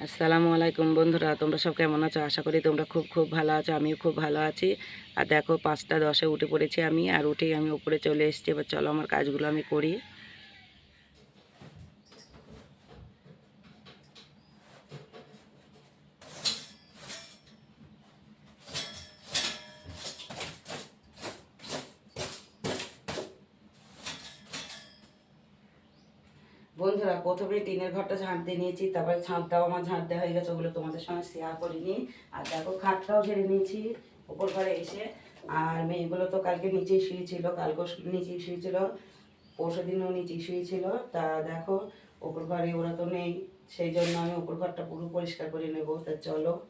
আসসালামু আলাইকুম বন্ধুরা, তোমরা সব কেমন আছো? আশা করি তোমরা খুব খুব ভালো আছো, আমিও খুব ভালো আছি। আর দেখো, পাঁচটা দশে উঠে পড়েছি আমি, আর উঠেই আমি উপরে চলে এসেছি। এবার চলো আমার কাজগুলো আমি করি। বন্ধুরা, প্রথমে টিনের ঘরটা ঝাঁট দিয়ে নিয়েছি, তারপরে ছাদটাও আমার ঝাঁট দেওয়া হয়ে গেছে, ওগুলো তোমাদের সঙ্গে শেয়ার করিনি। আর দেখো, খাটটাও ঝেড়ে নিয়েছি, ওপর ঘরে এসে। আর মেয়েগুলো তো কালকে নিচেই শুয়েছিল কালকেও শু- নিচেই শুয়েছিল, পরশু দিনও নিচেই শুয়েছিল। তা দেখো, ওপর ঘরে ওরা তো নেই, সেই জন্য আমি ওপর ঘরটা পুরো পরিষ্কার করে নেব, তা চলো।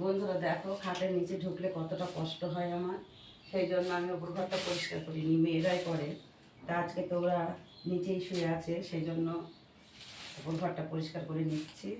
বন্ধুরা, দেখো, খাটের নিচে ঢুকলে কতটা কষ্ট হয় আমার। সেই জন্য আমি ওপর ঘরটা পরিষ্কার করিনি, মেয়েরাই করে। তা আজকে তো ওরা নিচেই শুয়ে আছে, সেই জন্য ওপর ঘরটা পরিষ্কার করে নিচ্ছি।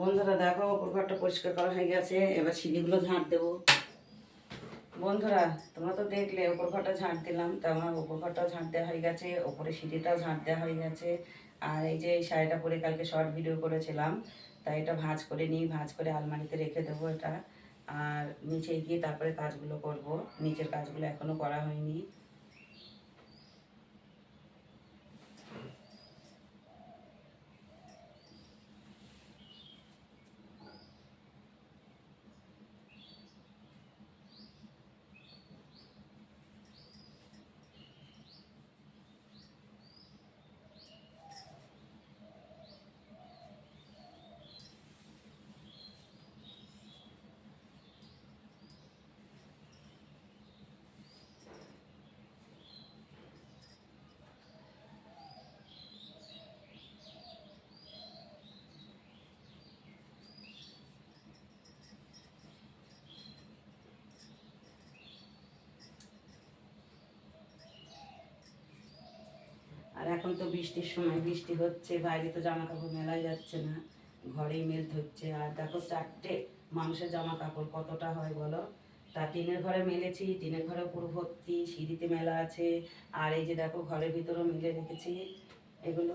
বন্ধুরা, দেখো ওপর ঘরটা পরিষ্কার করা হয়ে গেছে। এবার সিঁড়িগুলো ঝাঁট দেবো। বন্ধুরা, তোমরা তো দেখলে ওপর ঘরটা ঝাঁট দিলাম। তা আমার ওপর ঘরটাও ঝাঁট দেওয়া হয়ে গেছে, ওপরে সিঁড়িটাও ঝাঁট দেওয়া হয়ে গেছে। আর এই যে এই শাড়িটা পরে কালকে শর্ট ভিডিও করেছিলাম, তাই এটা ভাঁজ করে নিই, ভাঁজ করে আলমারিতে রেখে দেবো এটা। আর নিচে গিয়ে তারপরে কাজগুলো করব। নিচের কাজগুলো এখনও করা হয়নি আর এখন তো বৃষ্টির সময়, বৃষ্টি হচ্ছে, বাইরে তো জামা কাপড় মেলাই যাচ্ছে না, ঘরেই মেল ধরছে। আর দেখো চারটে মানুষের জামা কাপড় কতটা হয় বলো? তা টিনের ঘরে মেলেছি, টিনের ঘরে পুরো ভর্তি, সিঁড়িতে মেলা আছে। আর এই যে দেখো ঘরের ভিতরেও মেলে রেখেছি। এগুলো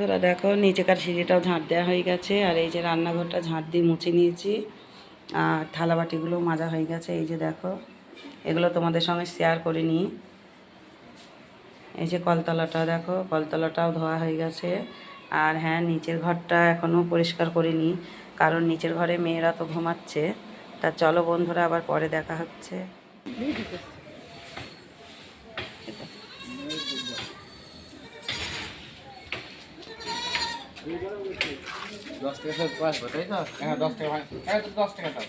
বন্ধুরা দেখো নিচেকার সিঁড়িটাও ঝাঁট দেওয়া হয়ে গেছে, আর এই যে রান্নাঘরটা ঝাঁট দিয়ে মুছে নিয়েছি, আর থালা বাটিগুলো মাজা হয়ে গেছে, এই যে দেখো, এগুলো তোমাদের সঙ্গে শেয়ার করে নিই। এই যে কলতলাটা দেখো, কলতলাটাও ধোয়া হয়ে গেছে, আর হ্যাঁ নিচের ঘরটা এখনও পরিষ্কার করিনি কারণ নিচের ঘরে মেয়েরা তো ঘুমাচ্ছে, তা চলো বন্ধুরা আবার পরে দেখা হচ্ছে। দশ টাকা আসবে তাই তো হ্যাঁ দশ টাকা হ্যাঁ দশ টাকা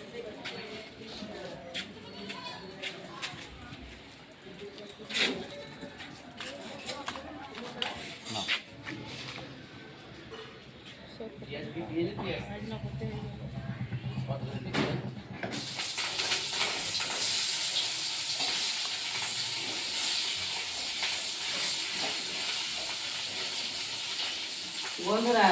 বন্ধুরা,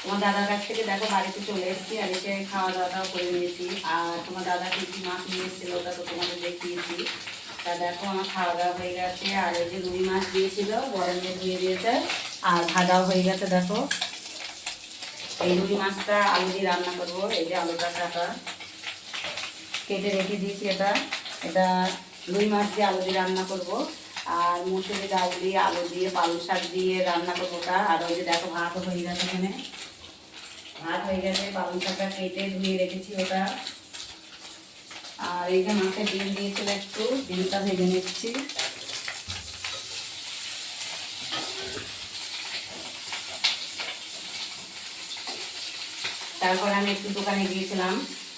তোমার দাদার কাছ থেকে দেখো বাড়িতে চলে এসেছি, আর এসে খাওয়া দাওয়াটাও করে নিয়েছি। আর তোমার দাদা কি মাছ নিয়ে এসেছিল ওটা তো তোমাদের দেখিয়েছি। তা দেখো আমার খাওয়া দাওয়া হয়ে গেছে, আর এই যে রুই মাছ দিয়েছিল, গরমে ধুয়ে দিয়েছে, আর ভাজাও হয়ে গেছে, দেখো। এই রুই মাছটা আলু দিয়ে রান্না করব, এই যে আলুটা কাটা। কেটে রেখে দিয়েছি এটা। এটা রুই মাছ দিয়ে আলু দিয়ে রান্না করব। আর মুসুরি ডাল দিয়ে, আলু দিয়ে, পালং শাক দিয়ে রান্না করব ওটা আর ওই যে দেখো, ভাত হয়ে গেছে এখানে। ভাত হয়ে গেছে, পালং শাকটা কেটে ধুয়ে রেখেছি ওটা। আর এই যে মাছের ডিম দিয়েছিল একটু, ডিমটা ভেজে নিচ্ছি। তারপরে আমি একটু দোকানে গিয়েছিলাম।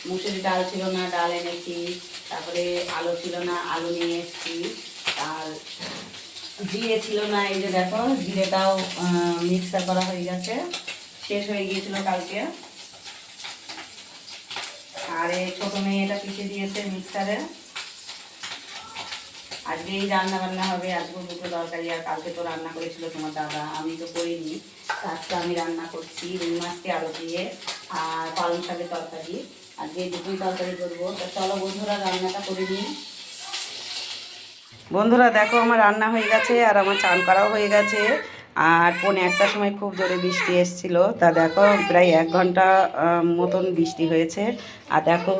মুসুরি ডাল ছিল না, ডাল এনেছি। তারপরে আলু ছিল না, আলু নিয়ে এসেছি। আর জিরে ছিল না, এই যে দেখো, জিরেটাও মিক্সার করা হয়ে গেছে। শেষ হয়ে গিয়েছিল কালকে। আর এই ছোটো মেয়েটা পিছিয়ে দিয়েছে মিক্সারে আজকে এই রান্না বান্না হবে আজকে দুটো তরকারি, আর কালকে তো রান্না করেছিল তোমার দাদা। আমি তো করিনি, আজকে আমি রান্না করছি রুই মাছকে আরও দিয়ে আর পালং শাকের তরকারি। আজকে দুটোই তরকারি করব। তা চলো বন্ধুরা, রান্নাটা করে নিই। বন্ধুরা দেখো আমার রান্না হয়ে গেছে আর আমার চান করাও হয়ে গেছে। আর পৌনে একটার সময় খুব জোরে বৃষ্টি এসেছিল। তা দেখো প্রায় এক ঘণ্টা মতন বৃষ্টি হয়েছে। আর দেখো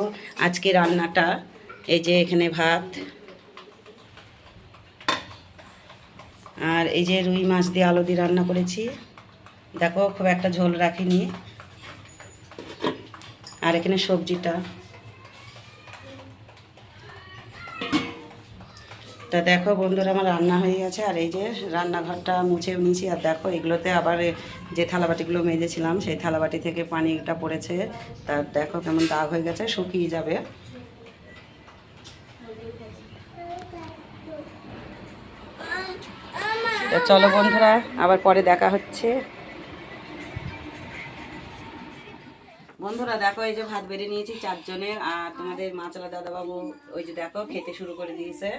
আজকে রান্নাটা, এই যে এখানে ভাত। আর এই যে রুই মাছ দিয়ে আলু দিয়ে রান্না করেছি। দেখো খুব একটা ঝোল রাখিনি। আর এখানে সবজিটা। তা দেখো বন্ধুরা, আমার রান্না হয়ে গেছে। আর এই যে রান্নাঘরটা মুছেও নিয়েছি, আর দেখো এগুলোতে আবার যে থালাবাটিগুলো মেজেছিলাম, সেই থালাবাটি থেকে পানিটা পড়েছে। তা দেখো কেমন দাগ হয়ে গেছে, শুকিয়ে যাবে। চলো বন্ধুরা, আবার পরে দেখা হচ্ছে। বন্ধুরা, দেখো এই যে ভাত বেড়ে নিয়েছি চারজনের আর তোমাদের মাছলা দাদাবাবু ওই যে দেখো খেতে শুরু করে দিয়েছে।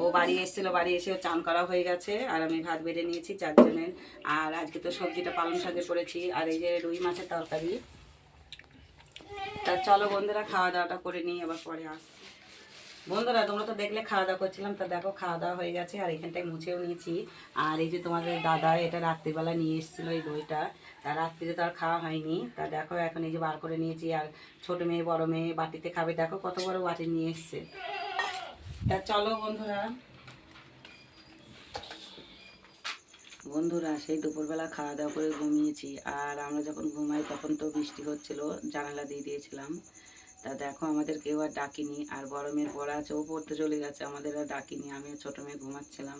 ও বাড়ি এসেছিল, বাড়ি এসে ও চান করা হয়ে গেছে, আর আমি ভাত বেড়ে নিয়েছি চারজনের আর আজকে তো সবজিটা পালং শাকে করেছি, আর এই যে রুই মাছের তরকারি। তা চলো বন্ধুরা, খাওয়া দাওয়াটা করে নিই, আবার পরে আস। বন্ধুরা, তোমরা তো দেখলে খাওয়া দাওয়া করছিলাম, তা দেখো খাওয়া দাওয়া হয়ে গেছে, আর এখানটায় মুছেও নিয়েছি। আর এই যে তোমাদের দাদা, এটা রাত্রিবেলা নিয়ে এসেছিল এই দইটা। তা রাত্রিরে তো আর খাওয়া হয়নি। তা দেখো, এখন এই যে বার করে নিয়েছি, আর ছোট মেয়ে, বড় মেয়ে বাটিতে খাবে। দেখো কত বড় বাটি নিয়ে এসছে। তা চলো বন্ধুরা। বন্ধুরা, সেই দুপুরবেলা খাওয়া দাওয়া করে ঘুমিয়েছি। আর আমরা যখন ঘুমাই, তখন তো বৃষ্টি হচ্ছিল, জানালা দিয়ে দিয়েছিলাম। তা দেখো, আমাদের কেউ আর ডাকিনি। আর বড় মেয়ের পড়া আছে, ও পড়তে চলে গেছে, আমাদের আর ডাকিনি। আমিও ছোটো মেয়ে ঘুমাচ্ছিলাম।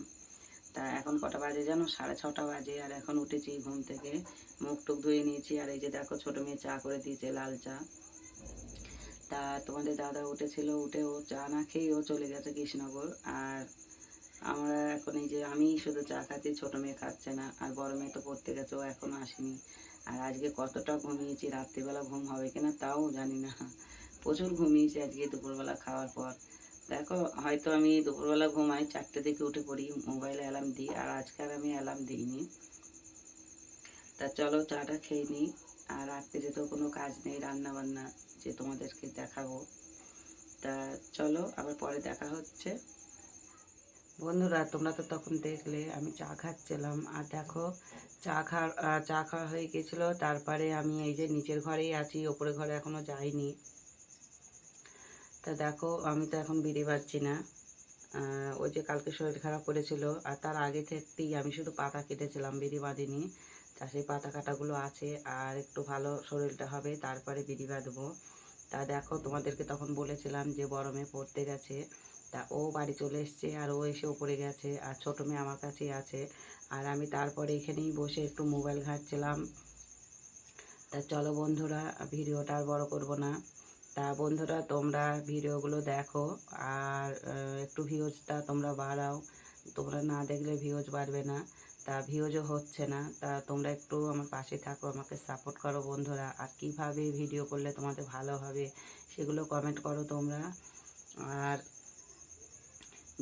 তা এখন কটা বাজে জানো? সাড়ে ছটা বাজে, আর এখন উঠেছি ঘুম থেকে। মুখ টুক ধুয়ে নিয়েছি, আর এই যে দেখো ছোটো মেয়ে চা করে দিয়েছে, লাল চা। তা তোমাদের দাদা উঠেছিল, উঠে ও চা না খেয়ে ও চলে গেছে কৃষ্ণনগর। আর আমরা এখন এই যে আমি শুধু চা খাচ্ছি, ছোটো মেয়ে খাচ্ছে না, আর বড় মেয়ে তো পড়তে গেছে, ও এখনও আসেনি। আর আজকে কতটা ঘুমিয়েছি, রাত্রিবেলা ঘুম হবে কিনা তাও জানি না। প্রচুর ঘুমিয়েছি আজকে দুপুরবেলা খাওয়ার পর। দেখো, হয়তো আমি দুপুরবেলা ঘুমাই, চারটে দিকে উঠে পড়ি, মোবাইলে অ্যালার্ম দিই, আর আজকে আর আমি অ্যালার্ম দিইনি। তা চলো, চাটা খেয়ে নিই, আর রাত্রিরে তো কোনো কাজ নেই রান্না বান্না যে তোমাদেরকে দেখাবো। তা চলো, আবার পরে দেখা হচ্ছে। বন্ধুরা, তোমরা তো তখন দেখলে, আমি চা খাচ্ছিলাম। আর দেখো, চা খা চা খাওয়া হয়ে গেছিল, তারপরে আমি এই যে নিচের ঘরেই আছি ওপরে ঘরে এখনও যাইনি। তা দেখো, আমি তো এখন বেরিয়ে পাচ্ছি না। ওই যে কালকে শরীর খারাপ করেছিল, আর তার আগে থেকেই আমি শুধু পাতা কেটেছিলাম বিড়ি বাঁধিনি তা সেই পাতা কাটাগুলো আছে, আর একটু ভালো শরীরটা হবে, তারপরে বিড়ি বাঁধবো তা দেখো, তোমাদেরকে তখন বলেছিলাম যে বড় মেয়ে পড়তে গেছে। তা ও বাড়ি চলে এসছে, আর ও এসে উপরে গেছে, আর ছোটো মেয়ে আমার কাছেই আছে। আর আমি তারপরে এখানেই বসে একটু মোবাইল ঘাঁটছিলাম। তা চলো বন্ধুরা, ভিডিওটা আর বড় করব না। তা বন্ধুরা, তোমরা ভিডিওগুলো দেখো আর একটু ভিউজটা তোমরা বাড়াও। তোমরা না দেখলে ভিউজ বাড়বে না। তা ভিউজও হচ্ছে না। তা তোমরা একটু আমার পাশে থাকো, আমাকে সাপোর্ট করো বন্ধুরা। আর কীভাবে ভিডিও করলে তোমাদের ভালো হবে সেগুলো কমেন্ট করো তোমরা। আর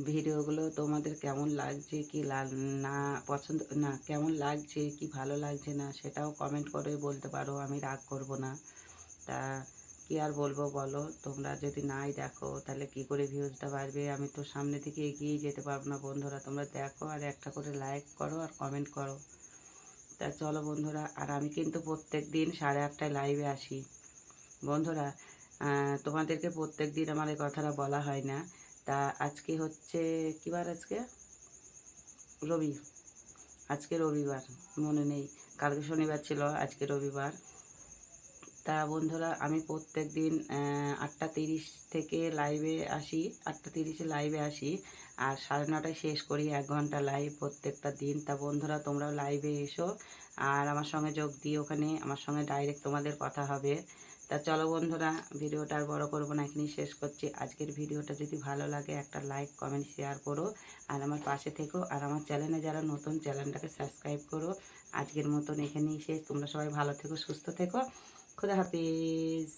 ভিডিওগুলো তোমাদের কেমন লাগছে কি লাগ- না পছন্দ, না কেমন লাগছে কি ভালো লাগছে না সেটাও কমেন্ট করে বলতে পারো, আমি রাগ করব না। তা কি আর বলব বলো? তোমরা যদি নাই দেখো, তাহলে কি করে ভিউজটা বাড়বে? আমি তো সামনে থেকে এগিয়ে যেতে পারব না বন্ধুরা। তোমরা দেখো আর একটা করে লাইক করো আর কমেন্ট করো। তা চলো বন্ধুরা, আর আমি কিন্তু প্রত্যেক দিন সাড়ে আটটায় লাইভে আসি। বন্ধুরা তোমাদেরকে প্রত্যেক দিন আমার এই কথাটা বলা হয় না। তা আজকে হচ্ছে কী বার আজকে? রবি। আজকে রবিবার, মনে নেই। কালকে শনিবার ছিল, আজকে রবিবার। তা বন্ধুরা, আমি প্রত্যেক দিন আটটা তিরিশ থেকে লাইভে আসি, আটটা তিরিশে লাইভে আসি, আর সাড়ে নটায় শেষ করি, এক ঘণ্টা লাইভ প্রত্যেকটা দিন। তা বন্ধুরা, তোমরাও লাইভে এসো, আর আমার সঙ্গে যোগ দিয়ে ওখানে, আমার সঙ্গে ডাইরেক্ট তোমাদের কথা হবে। তা চলো বন্ধুরা, ভিডিওটা আর বড়ো করব না, এখানেই শেষ করছি। আজকের ভিডিওটা যদি ভালো লাগে, একটা লাইক কমেন্ট শেয়ার করো, আর আমার পাশে থেকো, আর আমার চ্যানেলে যারা নতুন চ্যানেলটাকে সাবস্ক্রাইব করো। আজকের মতন এখানেই শেষ। তোমরা সবাই ভালো থেকো, সুস্থ থেকো। খুদা হাফিজ